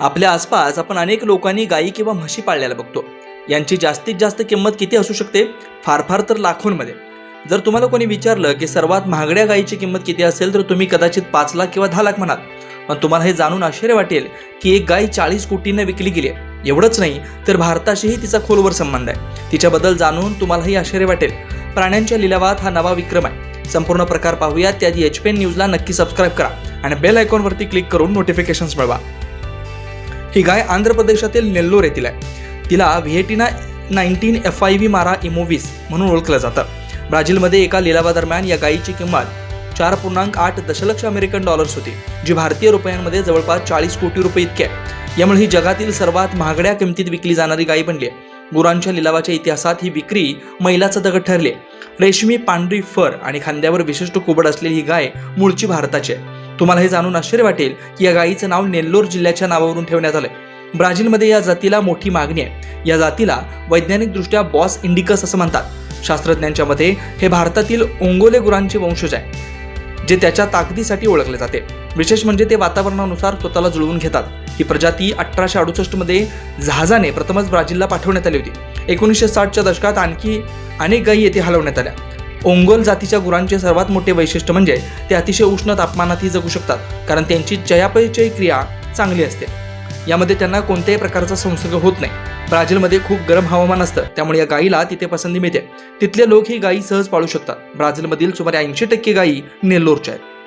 आपल्या आसपास आपण अनेक लोकांनी गायी किंवा म्हशी पाळल्याला बघतो. यांची जास्तीत जास्त किंमत किती असू शकते? फार फार तर लाखोंमध्ये. जर तुम्हाला कोणी विचारलं की सर्वात महागड्या गायीची किंमत किती असेल तर तुम्ही कदाचित पाच लाख किंवा दहा लाख म्हणाल. पण तुम्हाला हे जाणून आश्चर्य वाटेल की एक गाय चाळीस कोटींना विकली गेली आहे. एवढंच नाही तर भारताशीही तिचा खोलवर संबंध आहे. तिच्याबद्दल जाणून तुम्हालाही आश्चर्य वाटेल. प्राण्यांच्या लिलावात हा नवा विक्रम आहे. संपूर्ण प्रकार पाहूया त्याआधी एच पी एन न्यूजला नक्की सबस्क्राईब करा आणि बेल आयकॉनवरती क्लिक करून नोटिफिकेशन्स मिळवा. ही गाय आंध्र प्रदेशातील नेल्लोर येथील आहे. तिला व्हिएटिना नाईन्टीन एफ आय व्ही मारा इमोविस म्हणून ओळखलं जातं. ब्राझीलमध्ये एका लिलावादरम्यान या गायीची किंमत चार पूर्णांक आठ दशलक्ष अमेरिकन डॉलर्स होती जी भारतीय रुपयांमध्ये जवळपास चाळीस कोटी रुपये इतकी आहे. यामुळे ही जगातील सर्वात महागड्या किमतीत विकली जाणारी गायी बनली आहे. गुरांच्या लिलावाच्या इतिहासात ही विक्री मैलाचं दगड ठरले. रेशमी पांढरी फर आणि खांद्यावर विशिष्ट कुबड असलेली ही गाय मूळची भारताची आहे. तुम्हाला हे जाणून आश्चर्य वाटेल की या गायीचं नाव नेल्लोर जिल्ह्याच्या नावावरून ठेवण्यात आलंय. ब्राझीलमध्ये या जातीला मोठी मागणी आहे. या जातीला वैज्ञानिकदृष्ट्या बॉस इंडिकस असं म्हणतात. शास्त्रज्ञांच्या मते हे भारतातील ओंगोले गुरांचे वंशज आहे. जे त्याच्या ताकदीसाठी ओळखले जाते. विशेष म्हणजे ते वातावरणानुसार स्वतःला जुळवून घेतात. ही प्रजाती अठराशे अडुसष्टमध्ये जहाजाने प्रथमच ब्राझीलला पाठवण्यात आली होती. एकोणीसशे साठच्या दशकात आणखी अनेक गायी येथे हलवण्यात आल्या. ओंगोल जातीच्या गुरांचे सर्वात मोठे वैशिष्ट्य म्हणजे ते अतिशय उष्ण तापमानातही जगू शकतात कारण त्यांची चयापचय क्रिया चांगली असते. यामध्ये त्यांना कोणत्याही प्रकारचा संसर्ग होत नाही. ब्राझीलमध्ये खूप गरम हवामान असतं. त्यामुळे या गायीला तिथे पसंती मिळते. तिथले लोक ही गायी सहज पाळू शकतात. ब्राझीलमधील सुमारे ऐंशी टक्के गायी नेल्लोरच्या आहेत.